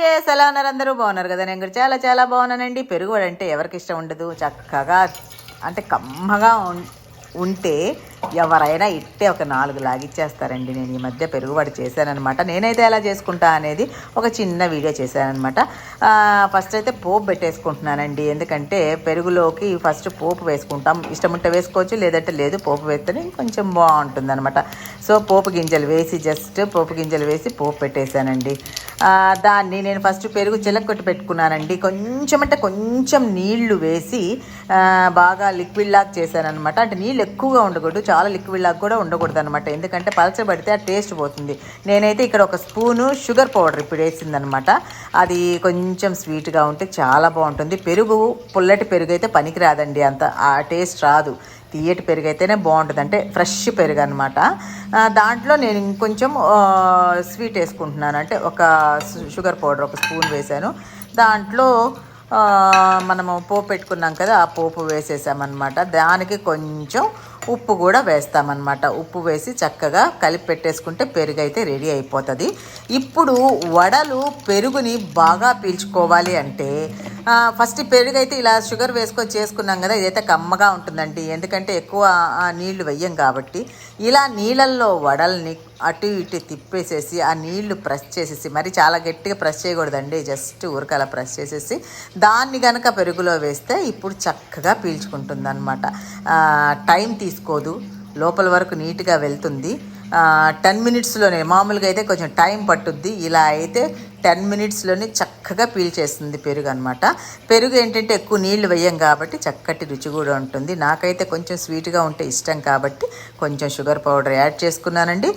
Guys ఎలా ఉన్నారు అందరూ బాగున్నారు కదా. నేను కూడా చాలా చాలా బాగున్నానండి. పెరుగు అంటే ఎవరికి ఇష్టం ఉండదు. చక్కగా అంటే కమ్మగా ఉం- ఉంటే ఎవరైనా ఇట్టే ఒక నాలుగు లాగిచ్చేస్తారండి. నేను ఈ మధ్య పెరుగుబడి చేశాననమాట నేనైతే ఎలా చేసుకుంటా అనేది ఒక చిన్న వీడియో చేశానమాట ఫస్ట్ అయితే పోపు పెట్టేసుకుంటున్నానండి. ఎందుకంటే పెరుగులోకి ఫస్ట్ పోపు వేసుకుంటాం. ఇష్టం ఉంటే వేసుకోవచ్చు లేదంటే లేదు. పోపు వేస్తేనే కొంచెం బాగుంటుంది అనమాట సో పోపు గింజలు వేసి జస్ట్ పోపు గింజలు వేసి పోపు పెట్టేశానండి. దాన్ని నేను ఫస్ట్ పెరుగు చిలక్కొట్టి పెట్టుకున్నానండి. కొంచెం అంటే కొంచెం నీళ్ళు వేసి బాగా లిక్విడ్ లాగా చేశానమాట అంటే నీళ్ళు ఎక్కువగా ఉండకూడదు. చాలా లిక్విడ్ లాగా కూడా ఉండకూడదు అనమాట ఎందుకంటే పలచబడితే ఆ టేస్ట్ పోతుంది. నేనైతే ఇక్కడ ఒక స్పూను షుగర్ పౌడర్ ఇప్పుడు వేసిందనమాట అది కొంచెం స్వీట్గా ఉంటే చాలా బాగుంటుంది. పెరుగు పుల్లటి పెరుగు అయితే పనికిరాదండి అంత. ఆ టేస్ట్ రాదు. తీయటి పెరుగు అయితేనే బాగుంటుంది. అంటే ఫ్రెష్ పెరుగు అనమాట దాంట్లో నేను ఇంకొంచెం స్వీట్ వేసుకుంటున్నాను. అంటే ఒక షుగర్ పౌడర్ ఒక స్పూన్ వేసాను దాంట్లో మనము పోపు పెట్టుకున్నాం కదా ఆ పోపు వేసేసామన్నమాట. దానికి కొంచెం ఉప్పు కూడా వేస్తామన్నమాట. ఉప్పు వేసి చక్కగా కలిపి పెట్టేసుకుంటే పెరుగు అయితే రెడీ అయిపోతుంది. ఇప్పుడు వడలు పెరుగుని బాగా పీల్చుకోవాలి అంటే ఫస్ట్ పెరుగు అయితే ఇలా షుగర్ వేసుకొని చేసుకున్నాం కదా ఇదైతే కమ్మగా ఉంటుందండి. ఎందుకంటే ఎక్కువ ఆ, నీళ్ళు వెయ్యం కాబట్టి. ఇలా నీళ్ళల్లో వడల్ని అటు ఇటు తిప్పేసేసి ఆ నీళ్ళు ప్రెస్ చేసేసి మరి చాలా గట్టిగా ప్రెస్ చేయకూడదండి. జస్ట్ ఉరకల ప్రెస్ చేసేసి దాన్ని గనక పెరుగులో వేస్తే ఇప్పుడు చక్కగా పీల్చుకుంటుంది అనమాట టైం తీసుకోదు. లోపల వరకు నీట్గా వెళ్తుంది. టెన్ మినిట్స్లోనే మామూలుగా అయితే కొంచెం టైం పట్టుద్ది. ఇలా అయితే టెన్ మినిట్స్లోనే చక్కగా పీల్చేస్తుంది పెరుగు అనమాట పెరుగు ఏంటంటే ఎక్కువ నీళ్ళు వేయం కాబట్టి చక్కటి రుచి కూడా ఉంటుంది. నాకైతే కొంచెం స్వీట్గా ఉంటే ఇష్టం కాబట్టి కొంచెం షుగర్ పౌడర్ యాడ్ చేసుకున్నానండి.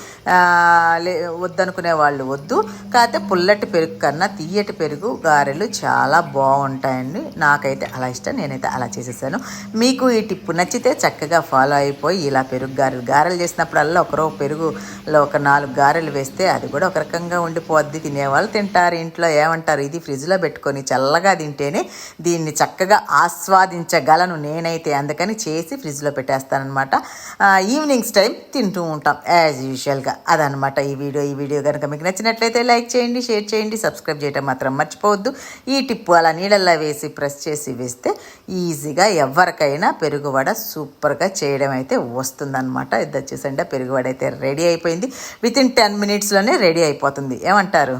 లే వద్దనుకునే వాళ్ళు వద్దు. కాకపోతే పుల్లటి పెరుగు కన్నా తీయటి పెరుగు గారెలు చాలా బాగుంటాయండి. నాకైతే అలా ఇష్టం. నేనైతే అలా చేసేసాను. మీకు ఈ టిప్పు నచ్చితే చక్కగా ఫాలో అయిపోయి ఇలా పెరుగు గారెలు గారెలు చేసినప్పుడల్లా ఒకరో పెరుగులో ఒక నాలుగు గారెలు వేస్తే అది కూడా ఒక రకంగా ఉండిపోద్ది. తినేవాళ్ళు తింటారు ఇంట్లో ఏమంటారు? ఇది ఫ్రిడ్జ్లో పెట్టుకొని చల్లగా తింటేనే దీన్ని చక్కగా ఆస్వాదించగలను నేనైతే. అందుకని చేసి ఫ్రిడ్జ్లో పెట్టేస్తానమాట ఈవినింగ్స్ టైం తింటూ ఉంటాం యాజ్ యూజువల్గా అదనమాట ఈ వీడియో. ఈ వీడియో కనుక మీకు నచ్చినట్లయితే లైక్ చేయండి షేర్ చేయండి సబ్స్క్రైబ్ చేయడం మాత్రం మర్చిపోవద్దు. ఈ టిప్పు అలా నీళ్ళల్లో వేసి ప్రెస్ చేసి వేస్తే ఈజీగా ఎవరికైనా పెరుగువడ సూపర్గా చేయడం అయితే వస్తుందన్నమాట. ఇది వచ్చేసండి పెరుగువడ అయితే రెడీ అయిపోయింది. విత్ ఇన్ టెన్ మినిట్స్లోనే రెడీ అయిపోతుంది. ఏమంటారు?